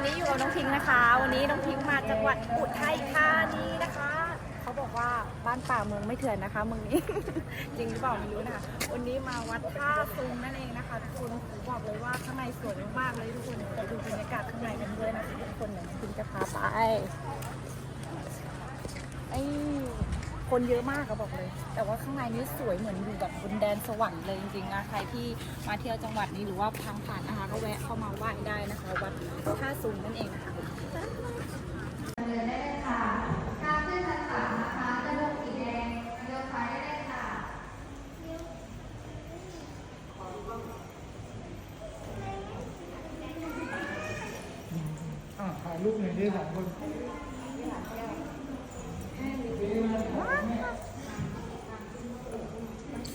วันนี้อยู่กับน้องพิงค์นะคะ วันนี้น้องพิงค์มาจังหวัดอุทัยธานีนะคะ เขาบอกว่าบ้านป่าเมืองไม่เถื่อนนะคะเมืองนี้ จริงหรือเปล่าไม่รู้นะคะ วันนี้มาวัดท่าซุงนั่นเองนะคะทุกคนบอกเลยว่าข้างในสวยมากเลยทุกคนไปดูบรรยากาศข้างในกันด้วยนะคะทุกคนเดี๋ยวพิงค์จะพาไปไอ้คนเยอะมากอะบอกเลย แต่ว่าข้างในนี้สวยเหมือนอยู่แบบบนแดนสวรรค์เลยจริงๆนะใครที่มาเที่ยวจังหวัดนี้หรือว่าทางผ่านนะคะก็แวะเข้ามาไหว้ได้นะคะ ซูมนั่นเองนะคะเดินได้เลยค่ะถ้าขึ้นชั้นสามนะคะจะลงสีแดงเลี้ยวซ้ายได้เลยค่ะอ่ายรูปหน่อยดิสามคน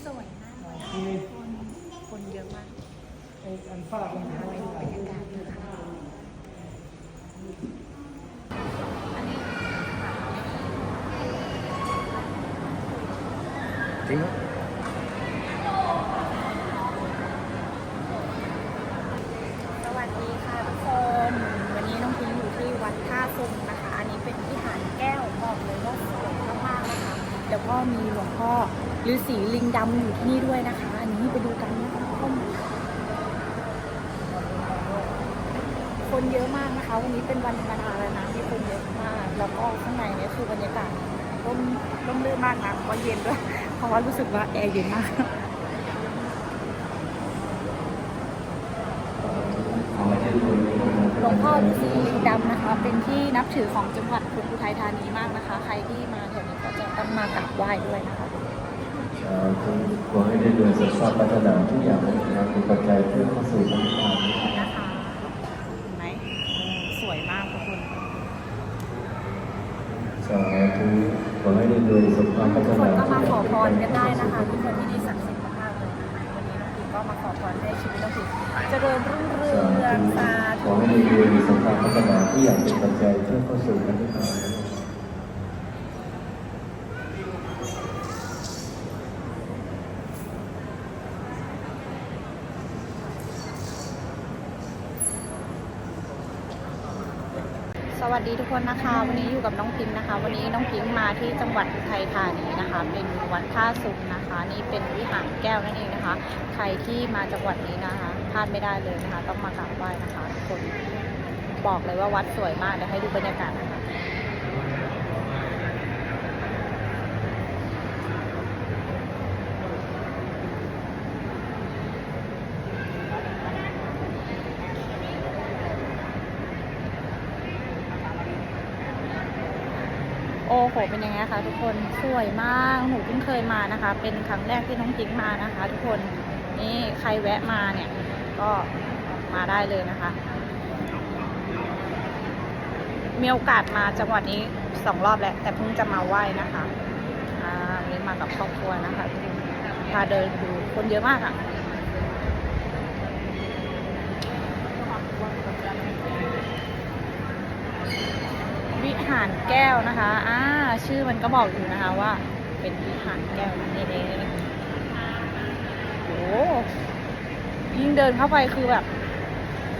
สวยมาก โอเค คนเยอะมาก ไอ้อันฟ้าตรงนี้ ไปดูบรรยากาศดูค่ะอันนี้ จริงเหรอ สวัสดีค่ะทุกคน วันนี้น้องพิงอยู่ที่วัดท่าซุงนะคะ อันนี้เป็นวิหารแก้วบอกเลยว่าสวยมากๆนะคะ แล้วก็มีหลวงพ่อฤาษีลิงดำอยู่ที่นี่ด้วยนะคะ อันนี้ไปดูกันนะคะคนคนเยอะมากนะคะ วันนี้เป็นวันธรรมดาแล้วนะที่คนเยอะมาก แล้วก็ข้างในเนี่ยคือบรรยากาศร่มร่มรื่นมากนะเพราะเย็นด้วยเพราะว่ารู้สึกว่าแอร์เย็นมาก หลวงพ่อฤาษีลิงดำนะคะ เป็นที่นับถือของจังหวัดอุทัยธานีมากนะคะ ใครที่มาแถวนี้ก็จะต้องมากราบไหว้ด้วยนะคะสาธุขอให้ได้เดินสุขภาพพัฒนาทุกอย่างในงานเป็นปัจจัยเพื่อเข้าสู่พระนิพพานนะคะเห็นไหมสวยมากทุกคนสาธุขอให้ได้เดินสุขภาพพัฒทุกคนานก็มาขอพรกันได้นะคะทุกคน ก็มาขอพรให้ชีวิตเราถูกเจริญรุ่งเรืองสาขธุอให้ได้เดินสุขภาพพัฒนาที่อย่างเป็นปัจจัยเพื่อเข้าสู่พรนิพพาน วัสดีทุกคนนะคะ วันนี้อยู่กับน้องพิมพ์นะคะ วันนี้น้องพิมพ์มาที่จังหวัดอุทัยธานีนะคะ เป็นวัดท่าสุงนะคะ นี่เป็นวิหารแก้วนั่นเองนะคะ ใครที่มาจังหวัดนี้นะคะพลาดไม่ได้เลยนะคะ ต้องมากราบไหว้นะคะทุกคนบอกเลยว่าวัดสวยมากเดี๋ยวให้ดูบรรยากาศนะคะ โอ้โหเป็นยังไงคะทุกคนสวยมากหนูเพิ่งเคยมานะคะ เป็นครั้งแรกที่น้องพิงมานะคะ ทุกคนนี่ใครแวะมาเนี่ยก็มาได้เลยนะคะ มีโอกาสมาจังหวัดนี้สองรอบแล้วแต่เพิ่งจะมาไหว้นะคะอ่าวันนี้มากับครอบครัวนะคะทุกคนพาเดินดูคนเยอะมากอะ่ะวิหารแก้วนะคะ อ่า ชื่อมันก็บอกอยู่นะคะว่า เป็นวิหารแก้วนั่นเองโอ้ยิ่งเดินเข้าไปคือแบบ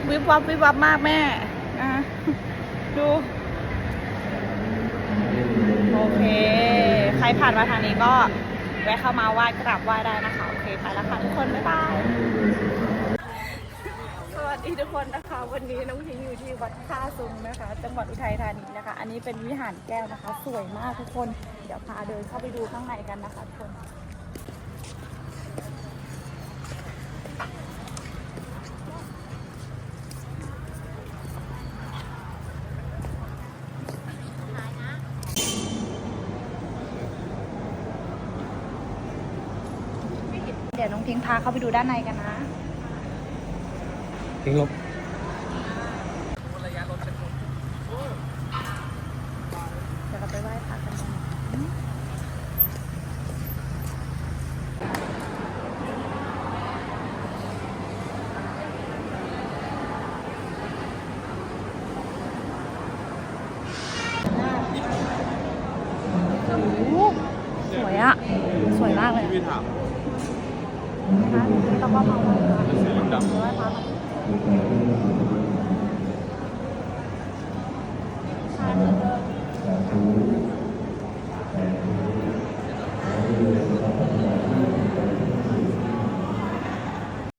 วิบวับวิบวับมากแม่อะดู โอเค ใครผ่านมาทางนี้ก็ แวะเข้ามาไหว้กราบไหว้ได้นะคะ โอเค ไปแล้วค่ะทุกคน บ๊ายบาย ดีทุกคนนะคะวันนี้น้องพิงอยู่ที่วัดท่าซุงนะคะ จังหวัดอุทัยธานีนะคะ อันนี้เป็นวิหารแก้วนะคะ สวยมากทุกคน เดี๋ยวพาเดินเข้าไปดูข้างในกันนะคะทุกคนเดี๋ยวน้องพิงพาเข้าไปดูด้านในกันนะ ทิ้งลบเดี๋ยวเราไปไหว้พระกันนะโอ้โหสวยอะสวยมากเลยอะ นะคะนี่เราก็มาว้พนี้พระ